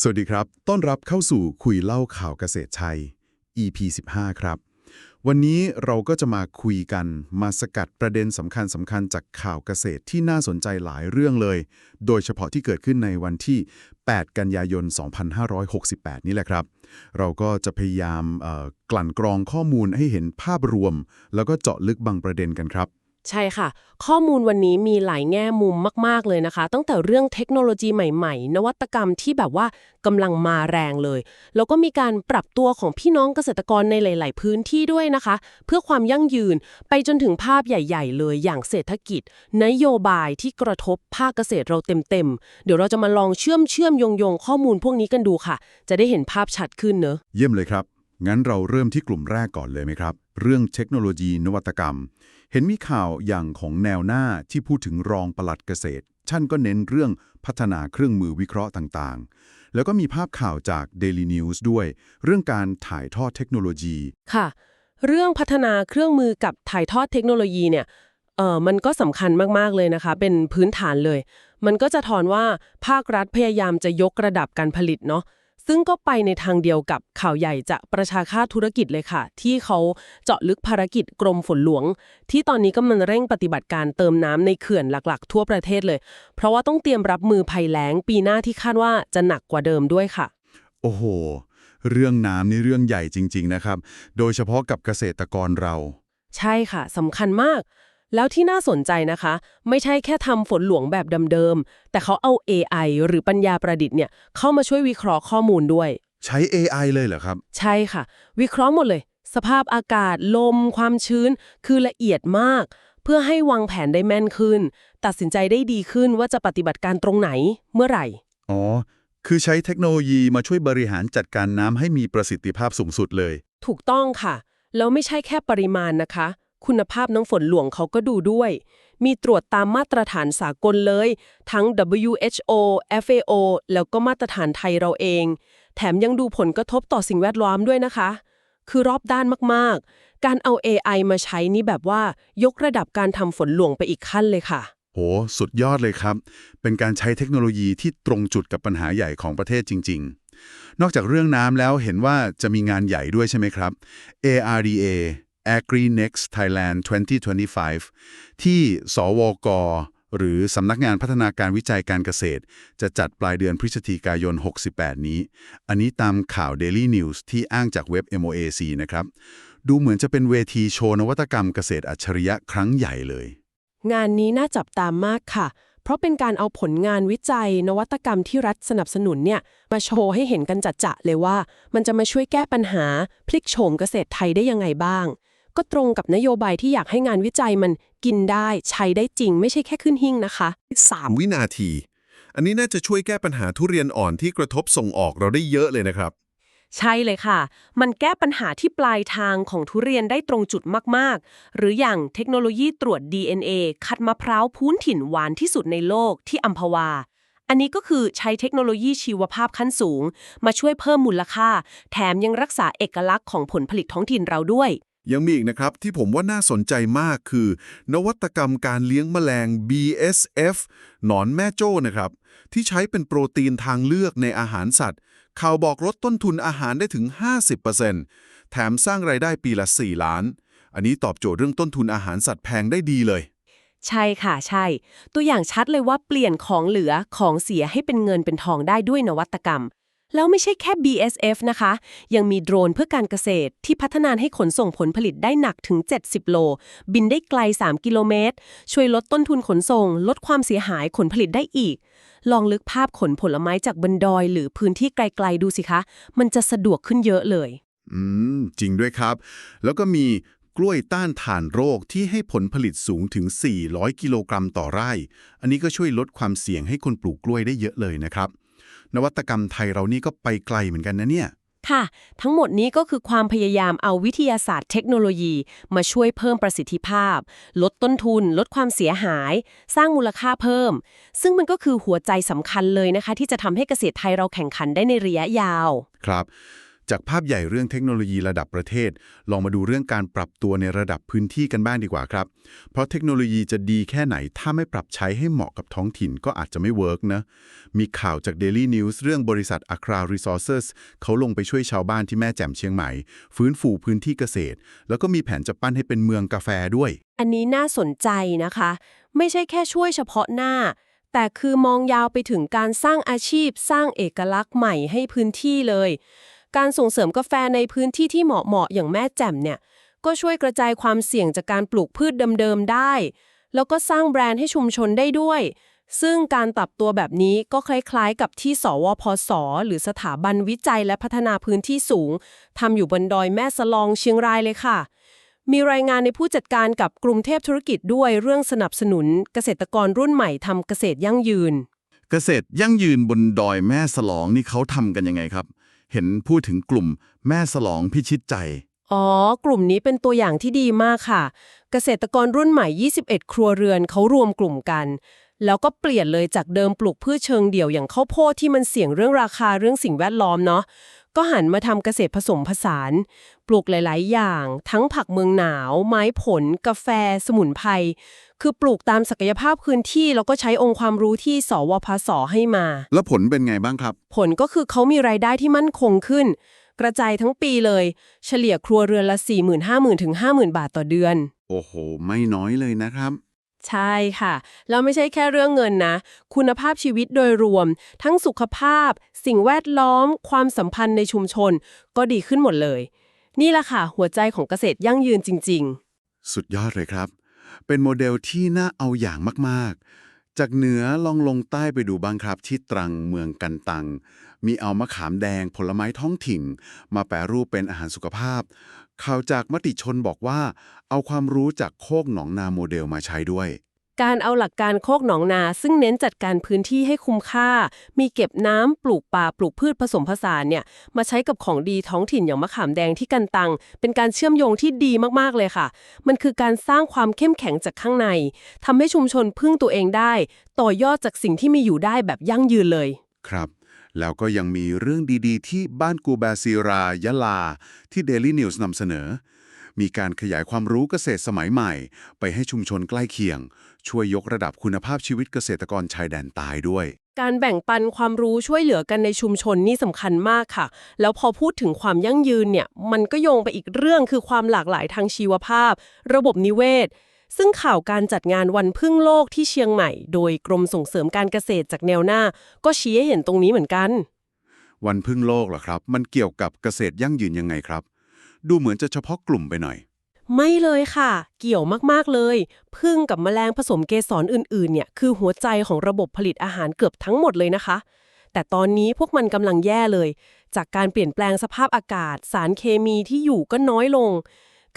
สวัสดีครับ ต้อนรับเข้าสู่คุยเล่าข่าวเกษตรชัย EP 15 ครับ วันนี้เราก็จะมาคุยกัน มาสกัดประเด็นสำคัญสำคัญจากข่าวเกษตรที่น่าสนใจหลายเรื่องเลย โดยเฉพาะที่เกิดขึ้นในวันที่ 8 กันยายน 2568 นี่แหละครับ เราก็จะพยายามเอ่อกลั่นกรองข้อมูลให้เห็นภาพรวม แล้วก็เจาะลึกบางประเด็นกันครับ ใช่ค่ะ ข้อมูลวันนี้มีหลายแง่มุมมาก ๆ เลยนะคะ ตั้งแต่เรื่องเทคโนโลยีใหม่ ๆ นวัตกรรมที่แบบว่ากำลังมาแรงเลย แล้วก็มีการปรับตัวของพี่น้องเกษตรกรในหลาย ๆ พื้นที่ด้วยนะคะ เพื่อความยั่งยืนไปจนถึงภาพใหญ่ ๆ เลยอย่างเศรษฐกิจ นโยบายที่กระทบภาคเกษตรเราเต็ม ๆ เดี๋ยวเราจะมาลองเชื่อมเชื่อมโยงโยงข้อมูลพวกนี้กันดูค่ะ จะได้เห็นภาพชัดขึ้นเนอะเยี่ยมเลยครับ งั้นเราเริ่มที่กลุ่มแรกก่อนเลยไหมครับ เรื่องเทคโนโลยีนวัตกรรม เห็นมีข่าวอย่างของแนวหน้าที่พูดถึงรองปลัดเกษตรท่านก็เน้นเรื่องพัฒนาเครื่องมือวิเคราะห์ต่างๆ แล้วก็มีภาพข่าวจาก Daily News ด้วย เรื่องการถ่ายทอดเทคโนโลยี ค่ะ เรื่องพัฒนาเครื่องมือกับถ่ายทอดเทคโนโลยีเนี่ยเออมันก็สำคัญมากๆเลยนะคะ เป็นพื้นฐานเลย มันก็จะถอนว่าภาครัฐพยายามจะยกระดับการผลิตเนาะ ซึ่งก็ไปในทางเดียวกับข่าวใหญ่จากประชาคาตธุรกิจเลยค่ะ ที่เขาเจาะลึกภารกิจกรมฝนหลวง ที่ตอนนี้กำลังเร่งปฏิบัติการเติมน้ำในเขื่อนหลักๆ ทั่วประเทศเลย เพราะว่าต้องเตรียมรับมือภัยแล้งปีหน้าที่คาดว่าจะหนักกว่าเดิมด้วยค่ะ โอ้โห เรื่องน้ำนี่เรื่องใหญ่จริง ๆ นะครับ โดยเฉพาะกับเกษตรกรเรา ใช่ค่ะสำคัญมาก แล้วที่น่าสนใจนะคะ ไม่ใช่แค่ทำฝนหลวงแบบเดิมๆ แต่เขาเอา AI หรือปัญญาประดิษฐ์เนี่ยเข้ามาช่วยวิเคราะห์ข้อมูลด้วย ใช้ AI เลยเหรอครับ ใช่ค่ะ วิเคราะห์หมดเลย สภาพอากาศ ลม ความชื้น คือละเอียดมาก เพื่อให้วางแผนได้แม่นขึ้น ตัดสินใจได้ดีขึ้นว่าจะปฏิบัติการตรงไหนเมื่อไหร่ อ๋อ คือใช้เทคโนโลยีมาช่วยบริหารจัดการน้ำให้มีประสิทธิภาพสูงสุดเลย ถูกต้องค่ะ แล้วไม่ใช่แค่ปริมาณนะคะ คุณภาพน้ำฝนหลวงเขาก็ดูด้วย มีตรวจตามมาตรฐานสากลเลย ทั้ง WHO FAO แล้วก็มาตรฐานไทยเราเอง แถมยังดูผลกระทบต่อสิ่งแวดล้อมด้วยนะคะ คือรอบด้านมากๆ การเอา AI มาใช้นี่แบบว่ายกระดับการทำฝนหลวงไปอีกขั้นเลยค่ะ โห สุดยอดเลยครับ เป็นการใช้เทคโนโลยีที่ตรงจุดกับปัญหาใหญ่ของประเทศจริง ๆ นอกจากเรื่องน้ำแล้วเห็นว่าจะมีงานใหญ่ด้วยใช่ไหมครับ ARDA AgriNext Thailand 2025 ที่สวก หรือสำนักงานพัฒนาการวิจัยการเกษตร จะจัดปลายเดือนพฤศจิกายน 68 นี้ อันนี้ตามข่าว Daily News ที่อ้างจากเว็บ MOAC นะครับ ดูเหมือนจะเป็นเวทีโชว์นวัตกรรมเกษตรอัจฉริยะครั้งใหญ่เลย งานนี้น่าจับตามมากค่ะ เพราะเป็นการเอาผลงานวิจัย นวัตกรรมที่รัฐสนับสนุนเนี่ยมาโชว์ให้เห็นกันจัดจะๆเลยว่า มันจะมาช่วยแก้ปัญหา พลิกโฉมเกษตรไทยได้ยังไงบ้าง ก็ตรงกับนโยบายที่อยากให้งานวิจัยมันกินได้ใช้ได้จริง ไม่ใช่แค่ขึ้นหิ่งนะคะ 3 วินาที อันนี้น่าจะช่วยแก้ปัญหาทุเรียนอ่อนที่กระทบส่งออกเราได้เยอะเลยนะครับ ใช่เลยค่ะ มันแก้ปัญหาที่ปลายทางของทุเรียนได้ตรงจุดมาก ๆ หรืออย่างเทคโนโลยีตรวจ DNA คัดมะพร้าวพื้นถิ่นหวานที่สุดในโลกที่อัมพวาอันนี้ก็คือใช้เทคโนโลยีชีวภาพขั้นสูง มาช่วยเพิ่มมูลค่า แถมยังรักษาเอกลักษณ์ของผลผลิตท้องถิ่นเราด้วย ยังมีอีกนะครับที่ผมว่าน่าสนใจมากคือ นวัตกรรมการเลี้ยงแมลง BSF หนอนแม่โจ้นะครับ ที่ใช้เป็นโปรตีนทางเลือกในอาหารสัตว์ ข่าวบอกลดต้นทุนอาหารได้ถึง 50%แถมสร้างไรายได้ปีละ 4 ล้าน อันนี้ตอบโจทย์เรื่องต้นทุนอาหารสัตว์แพงได้ดีเลย ใช่ค่ะใช่ ตัวอย่างชัดเลยว่าเปลี่ยนของเหลือของเสียให้เป็นเงินเป็นทองได้ด้วยนวัตกรรม แล้วไม่ใช่แค่ BSF นะคะ ยังมีโดรนเพื่อการเกษตรที่พัฒนาให้ขนส่งผลผลิตได้หนักถึง 70 โล บินได้ไกล 3 กิโลเมตร ช่วยลดต้นทุนขนส่ง ลดความเสียหายขนผลิตได้อีก ลองลึกภาพขนผลไม้จากบนดอย หรือพื้นที่ไกลๆดูสิคะ มันจะสะดวกขึ้นเยอะเลย อืม จริงด้วยครับ แล้วก็มีกล้วยต้านทานโรคที่ให้ผลผลิตสูงถึง 400 กิโลกรัมต่อไร่ อันนี้ก็ช่วยลดความเสี่ยงให้คนปลูกกล้วยได้เยอะเลยนะครับ นวัตกรรมไทยเรานี่ก็ไปไกลเหมือนกันนะเนี่ย ค่ะ ทั้งหมดนี้ก็คือความพยายามเอาวิทยาศาสตร์เทคโนโลยีมาช่วยเพิ่มประสิทธิภาพ ลดต้นทุน ลดความเสียหาย สร้างมูลค่าเพิ่ม ซึ่งมันก็คือหัวใจสำคัญเลยนะคะ ที่จะทำให้เกษตรไทยเราแข่งขันได้ในระยะยาว ครับ จากภาพใหญ่เรื่องเทคโนโลยีระดับประเทศ ลองมาดูเรื่องการปรับตัวในระดับพื้นที่กันบ้างดีกว่าครับ เพราะเทคโนโลยีจะดีแค่ไหนถ้าไม่ปรับใช้ให้เหมาะกับท้องถิ่นก็อาจจะไม่เวิร์กนะ มีข่าวจาก Daily News เรื่องบริษัท Accra Resources เขาลงไปช่วยชาวบ้านที่แม่แจ่มเชียงใหม่ ฟื้นฟูพื้นที่เกษตร แล้วก็มีแผนจะปั้นให้เป็นเมืองกาแฟด้วย อันนี้น่าสนใจนะคะ ไม่ใช่แค่ช่วยเฉพาะหน้าแต่คือมองยาวไปถึงการสร้างอาชีพ สร้างเอกลักษณ์ใหม่ให้พื้นที่เลย การส่งเสริมกาแฟในพื้นที่ที่เหมาะๆอย่างแม่แจ่มเนี่ย ก็ช่วยกระจายความเสี่ยงจากการปลูกพืชเดิมๆได้ แล้วก็สร้างแบรนด์ให้ชุมชนได้ด้วย ซึ่งการปรับตัวแบบนี้ก็คล้ายๆ กับที่สวพศหรือสถาบันวิจัยและพัฒนาพื้นที่สูงทำอยู่บนดอยแม่สลองเชียงรายเลยค่ะมีรายงานในผู้จัดการกับกรุงเทพธุรกิจด้วยเรื่องสนับสนุนเกษตรกรรุ่นใหม่ทำเกษตรยั่งยืน เกษตรยั่งยืนบนดอยแม่สลองนี่เขาทำกันยังไงครับ เห็นพูดถึงกลุ่มแม่สลองพิชิตใจ อ๋อ กลุ่มนี้เป็นตัวอย่างที่ดีมากค่ะ เกษตรกรรุ่นใหม่ 21 ครัวเรือนเขารวมกลุ่มกัน แล้วก็เปลี่ยนเลยจากเดิมปลูกพืชเชิงเดี่ยวอย่างข้าวโพดที่มันเสี่ยงเรื่องราคาเรื่องสิ่งแวดล้อมเนาะ ก็หันมาทำเกษตรผสมผสาน ปลูกหลาย ๆ อย่าง ทั้งผักเมืองหนาว ไม้ผล กาแฟ สมุนไพร คือปลูกตามศักยภาพพื้นที่ แล้วก็ใช้องค์ความรู้ที่สวพศให้มา แล้วผลเป็นไงบ้างครับ ผลก็คือเขามีรายได้ที่มั่นคงขึ้น กระจายทั้งปีเลย เฉลี่ยครัวเรือนละ 45,000ถึง50,000 บาทต่อเดือน โอ้โห ไม่น้อยเลยนะครับ ใช่ค่ะ แล้วไม่ใช่แค่เรื่องเงินนะ คุณภาพชีวิตโดยรวม ทั้งสุขภาพ สิ่งแวดล้อม ความสัมพันธ์ในชุมชน ก็ดีขึ้นหมดเลย นี่แหละค่ะ หัวใจของเกษตรยั่งยืนจริง ๆ สุดยอดเลยครับ เป็นโมเดลที่น่าเอาอย่างมาก ๆ จากเหนือลองลงใต้ไปดูบ้างครับ ที่ตรังเมืองกันตัง มีเอามะขามแดงผลไม้ท้องถิ่น มาแปรรูปเป็นอาหารสุขภาพ ข่าวจากมติชนบอกว่า เอาความรู้จากโคกหนองนาโมเดลมาใช้ด้วยๆการเอาหลักการโคกหนองนา ซึ่งเน้นจัดการพื้นที่ให้คุ้มค่า มีเก็บน้ำปลูกป่าปลูกพืชผสมผสานเนี่ยมาใช้กับของดีท้องถิ่นอย่างมะขามแดงที่กันตัง เป็นการเชื่อมโยงที่ดีมากๆเลยค่ะ มันคือการสร้างความเข้มแข็งจากข้างในทำให้ชุมชนพึ่งตัวเองได้ ต่อยอดจากสิ่งที่มีอยู่ได้แบบยั่งยืนเลย ครับ แล้วก็ยังมีเรื่องดีๆ ที่บ้านกูแบซีรายะลา ที่ Daily News นำเสนอ มีการขยายความรู้เกษตรสมัยใหม่ ไปให้ชุมชนใกล้เคียง ช่วยยกระดับคุณภาพชีวิตเกษตรกรชายแดนใตายด้วย การแบ่งปันความรู้ช่วยเหลือกันในชุมชนนี่สำคัญมากค่ะ แล้วพอพูดถึงความยั่งยืนเนี่ย มันก็โยงไปอีกเรื่องคือความหลากหลายทางชีวภาพ ระบบนิเวศ ซึ่งข่าวการจัดงานวันพึ่งโลกที่เชียงใหม่ โดยกรมส่งเสริมการเกษตรจากแนวหน้า ก็ชี้ให้เห็นตรงนี้เหมือนกัน วันพึ่งโลกเหรอครับ มันเกี่ยวกับเกษตรยั่งยืนยังไงครับ ดูเหมือนจะเฉพาะกลุ่มไปหน่อย ไม่เลยค่ะ เกี่ยวมากๆเลย พึ่งกับแมลงผสมเกสรอื่นๆ เนี่ยคือหัวใจของระบบผลิตอาหารเกือบทั้งหมดเลยนะคะ แต่ตอนนี้พวกมันกำลังแย่เลย จากการเปลี่ยนแปลงสภาพอากาศ สารเคมีที่อยู่ก็น้อยลง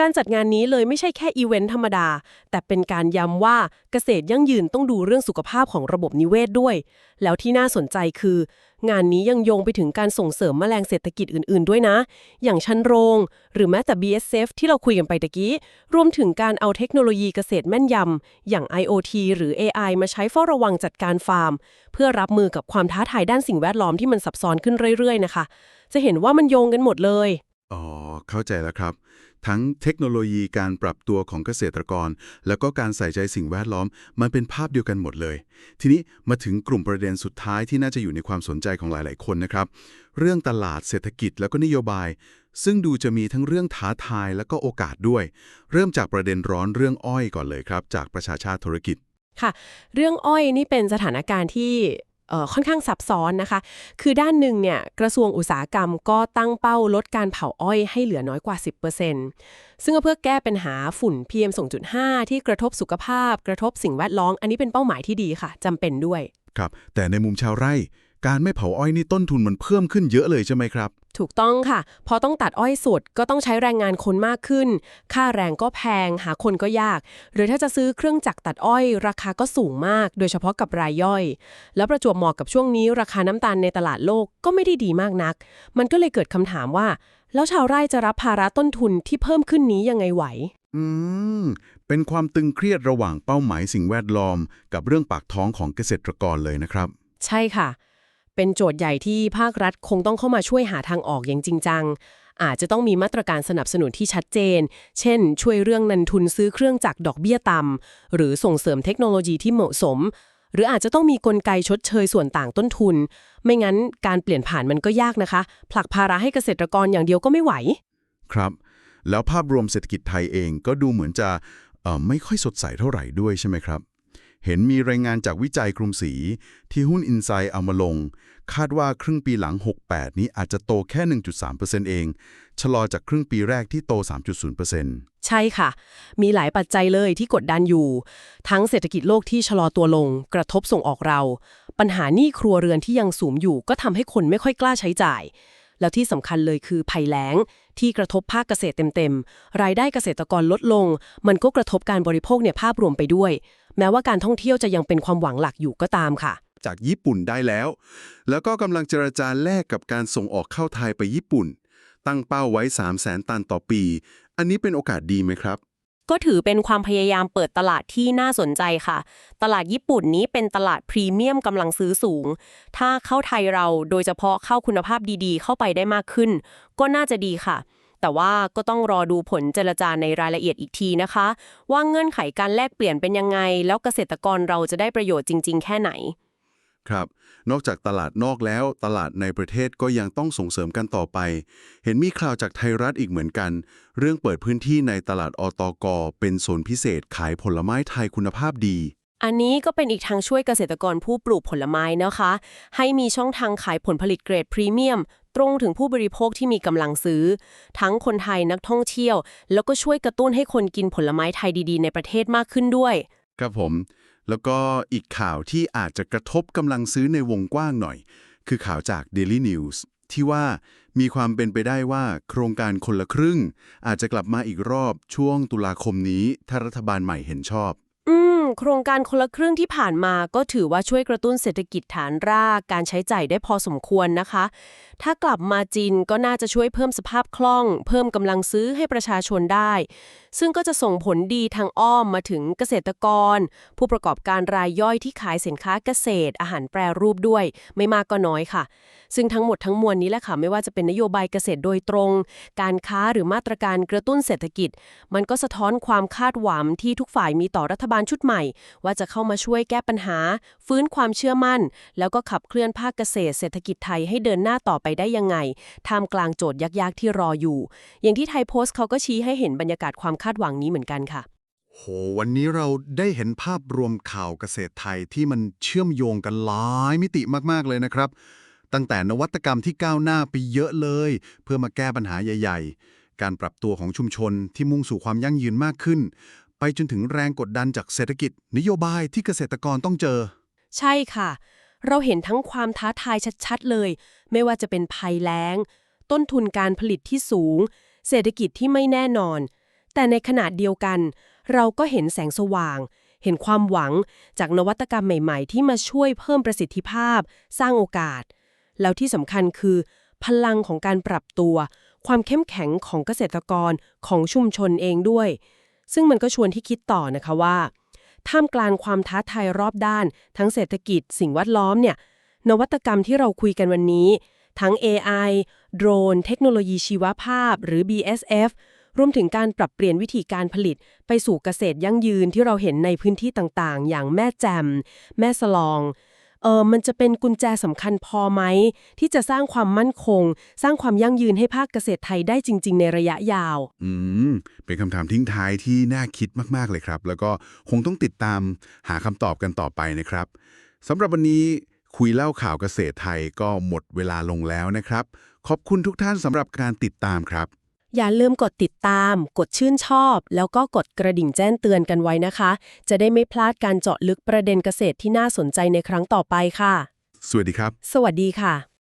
การจัดงานนี้เลยไม่ใช่แค่อีเวนต์ธรรมดา แต่เป็นการย้ำว่าเกษตรยั่งยืนต้องดูเรื่องสุขภาพของระบบนิเวศด้วย แล้วที่น่าสนใจคือ งานนี้ยังโยงไปถึงการส่งเสริมแมลงเศรษฐกิจอื่นๆ ด้วยนะ อย่างชันโรง หรือแม้แต่ BSF ที่เราคุยกันไปตะกี้ รวมถึงการเอาเทคโนโลยีเกษตรแม่นยำ อย่าง IoT หรือ AI มาใช้เฝ้าระวังจัดการฟาร์ม เพื่อรับมือกับความท้าทายด้านสิ่งแวดล้อมที่มันซับซ้อนขึ้นเรื่อยๆ นะคะ จะเห็นว่ามันโยงกันหมดเลย อ๋อ เข้าใจแล้วครับ ทั้งเทคโนโลยีการปรับตัวของเกษตรกร แล้วก็การใส่ใจสิ่งแวดล้อม มันเป็นภาพเดียวกันหมดเลย ทีนี้มาถึงกลุ่มประเด็นสุดท้ายที่น่าจะอยู่ในความสนใจของหลาย ๆ คนนะครับ เรื่องตลาดเศรษฐกิจแล้วก็นโยบาย ซึ่งดูจะมีทั้งเรื่องท้าทายแล้วก็โอกาสด้วย เริ่มจากประเด็นร้อนเรื่องอ้อยก่อนเลยครับ จากประชาชาติธุรกิจค่ะ เรื่องอ้อยนี่เป็นสถานการณ์ที่ ค่อนข้างซับซ้อนนะคะ คือด้านหนึ่งเนี่ยกระทรวงอุตสาหกรรมก็ตั้งเป้าลดการเผาอ้อยให้เหลือน้อยกว่า 10%ซึ่งก็เพื่อแก้ปัญหาฝุ่น PM 2.5 ที่กระทบสุขภาพ กระทบสิ่งแวดล้อม อันนี้เป็นเป้าหมายที่ดีค่ะจำเป็นด้วย ครับ แต่ในมุมชาวไร่ การไม่เผาอ้อยนี่ต้นทุนมันเพิ่มขึ้นเยอะเลยใช่ไหมครับ ถูกต้องค่ะ พอต้องตัดอ้อยสดก็ต้องใช้แรงงานคนมากขึ้น ค่าแรงก็แพง หาคนก็ยาก หรือถ้าจะซื้อเครื่องจักรตัดอ้อย ราคาก็สูงมาก โดยเฉพาะกับรายย่อย แล้วประจวบเหมาะกับช่วงนี้ ราคาน้ำตาลในตลาดโลกก็ไม่ได้ดีมากนัก มันก็เลยเกิดคำถามว่า แล้วชาวไร่จะรับภาระต้นทุนที่เพิ่มขึ้นนี้ยังไงไหว อืม เป็นความตึงเครียดระหว่างเป้าหมายสิ่งแวดล้อม กับเรื่องปากท้องของเกษตรกรเลยนะครับ ใช่ค่ะ เป็นโจทย์ใหญ่ที่ภาครัฐคงต้องเข้ามาช่วยหาทางออกอย่างจริงจัง อาจจะต้องมีมาตรการสนับสนุนที่ชัดเจน เช่น ช่วยเรื่องนันทุนซื้อเครื่องจักรดอกเบี้ยต่ำหรือส่งเสริมเทคโนโลยีที่เหมาะสม หรืออาจจะต้องมีกลไกชดเชยส่วนต่างต้นทุน ไม่งั้นการเปลี่ยนผ่านมันก็ยากนะคะ ผลักภาระให้เกษตรกรอย่างเดียวก็ไม่ไหว ครับ แล้วภาพรวมเศรษฐกิจไทยเองก็ดูเหมือนจะเอ่อไม่ค่อยสดใสเท่าไหร่ด้วยใช่ไหมครับ เห็นมีรายงานจากวิจัยกรุงศรีที่หุ้นอินไซด์เอามาลง คาดว่าครึ่งปีหลัง 68 นี้อาจจะโตแค่ 1.3%เอง ชะลอจากครึ่งปีแรกที่โต 3.0%ใช่ค่ะ มีหลายปัจจัยเลยที่กดดันอยู่ ทั้งเศรษฐกิจโลกที่ชะลอตัวลง กระทบส่งออกเรา ปัญหาหนี้ครัวเรือนที่ยังสูงอยู่ ก็ทำให้คนไม่ค่อยกล้าใช้จ่าย แล้วที่สำคัญเลยคือภัยแล้ง ที่กระทบภาคเกษตรเต็มๆ รายได้เกษตรกรลดลง มันก็กระทบการบริโภคเนี่ยภาพรวมไปด้วย แม้ว่าการท่องเที่ยวจะยังเป็นความหวังหลักอยู่ก็ตามค่ะ จากญี่ปุ่นได้แล้ว แล้วก็กำลังเจรจาแลกกับการส่งออกเข้าไทยไปญี่ปุ่น ตั้งเป้าไว้ 300,000 ตันต่อปี อันนี้เป็นโอกาสดีไหมครับ ก็ถือเป็นความพยายามเปิดตลาดที่น่าสนใจค่ะ ตลาดญี่ปุ่นนี้เป็นตลาดพรีเมียมกำลังซื้อสูง ถ้าเข้าไทยเราโดยเฉพาะเข้าคุณภาพดีๆ เข้าไปได้มากขึ้น ก็น่าจะดีค่ะ แต่ว่าก็ต้องรอดูผลเจรจาในรายละเอียดอีกทีนะคะ ว่าเงื่อนไขการแลกเปลี่ยนเป็นยังไง แล้วเกษตรกรเราจะได้ประโยชน์จริง ๆ แค่ไหน ครับ นอกจากตลาดนอกแล้ว ตลาดในประเทศก็ยังต้องส่งเสริมกันต่อไป เห็นมีข่าวจากไทยรัฐอีกเหมือนกัน เรื่องเปิดพื้นที่ในตลาดอตกเป็นโซนพิเศษขายผลไม้ไทยคุณภาพดี อันนี้ก็เป็นอีกทางช่วยเกษตรกรผู้ปลูกผลไม้นะคะ ให้มีช่องทางขายผลผลิตเกรดพรีเมียม ตรงถึงผู้บริโภคที่มีกำลังซื้อ ทั้งคนไทยนักท่องเที่ยว แล้วก็ช่วยกระตุ้นให้คนกินผลไม้ไทยดีๆ ในประเทศมากขึ้นด้วย ครับผม แล้วก็อีกข่าวที่อาจจะกระทบกำลังซื้อในวงกว้างหน่อย คือข่าวจาก Daily News ที่ว่ามีความเป็นไปได้ว่าโครงการคนละครึ่ง อาจจะกลับมาอีกรอบช่วงตุลาคมนี้ถ้ารัฐบาลใหม่เห็นชอบ อืม โครงการคนละครึ่งที่ผ่านมาก็ถือว่าช่วยกระตุ้นเศรษฐกิจฐานรากการใช้จ่ายได้พอสมควรนะคะ ถ้ากลับมาจีนก็น่าจะช่วยเพิ่มสภาพคล่อง เพิ่มกำลังซื้อให้ประชาชนได้ ซึ่งก็จะส่งผลดีทางอ้อมมาถึงเกษตรกร ผู้ประกอบการรายย่อยที่ขายสินค้าเกษตร อาหารแปรรูปด้วย ไม่มากก็น้อยค่ะ ซึ่งทั้งหมดทั้งมวลนี้แหละค่ะ ไม่ว่าจะเป็นนโยบายเกษตรโดยตรง การค้าหรือมาตรการกระตุ้นเศรษฐกิจ มันก็สะท้อนความคาดหวังที่ทุกฝ่ายมีต่อรัฐบาลชุดใหม่ ว่าจะเข้ามาช่วยแก้ปัญหา ฟื้นความเชื่อมั่น แล้วก็ขับเคลื่อนภาคเกษตรเศรษฐกิจไทยให้เดินหน้าต่อไปได้ยังไงท่ามกลางโจทย์ยากๆที่รออยู่ อย่างที่ไทยโพสต์เขาก็ชี้ให้เห็นบรรยากาศความาดหวังนี้เหมือนกันค่ะ โห วันนี้เราได้เห็นภาพรวมข่าวเกษตรไทยที่มันเชื่อมโยงกันหลายมิติมาก ๆ เลยนะครับ ตั้งแต่นวัตกรรมที่ก้าวหน้าไปเยอะเลย เพื่อมาแก้ปัญหาใหญ่ ๆ การปรับตัวของชุมชนที่มุ่งสู่ความยั่งยืนมากขึ้น ไปจนถึงแรงกดดันจากเศรษฐกิจ นโยบายที่เกษตรกรต้องเจอ ใช่ค่ะ เราเห็นทั้งความท้าทายชัด ๆ เลย ไม่ว่าจะเป็นภัยแล้ง ต้นทุนการผลิตที่สูง เศรษฐกิจที่ไม่แน่นอน แต่ในขณะเดียวกัน เราก็เห็นแสงสว่าง เห็นความหวังจากนวัตกรรมใหม่ๆ ที่มาช่วยเพิ่มประสิทธิภาพ สร้างโอกาส แล้วที่สำคัญคือ พลังของการปรับตัว ความเข้มแข็งของเกษตรกรของชุมชนเองด้วย ซึ่งมันก็ชวนที่คิดต่อนะคะว่าท่ามกลางความท้าทายรอบด้าน ทั้งเศรษฐกิจสิ่งแวดล้อมเนี่ยนวัตกรรมที่เราคุยกันวันนี้ ทั้ง AI โดรน เทคโนโลยีชีวภาพ หรือ BSF รวมถึงการปรับเปลี่ยนวิธีการผลิต ไปสู่เกษตรยั่งยืนที่เราเห็นในพื้นที่ต่างๆ อย่างแม่แจ่มแม่สลองเออมันจะเป็นกุญแจสำคัญพอไหม ที่จะสร้างความมั่นคง สร้างความยั่งยืนให้ภาคเกษตรไทยได้จริง ๆ ในระยะยาว อืม เป็นคำถามทิ้งท้ายที่น่าคิดมากๆเลยครับ แล้วก็คงต้องติดตามหาคำตอบกันต่อไปนะครับสำหรับวันนี้คุยเล่าข่าวเกษตรไทยก็หมดเวลาลงแล้วนะครับ ขอบคุณทุกท่านสำหรับการติดตามครับ อย่าลืมกดติดตาม กดชื่นชอบ แล้วก็กดกระดิ่งแจ้งเตือนกันไว้นะคะ จะได้ไม่พลาดการเจาะลึกประเด็นเกษตรที่น่าสนใจในครั้งต่อไปค่ะ สวัสดีครับ สวัสดีค่ะ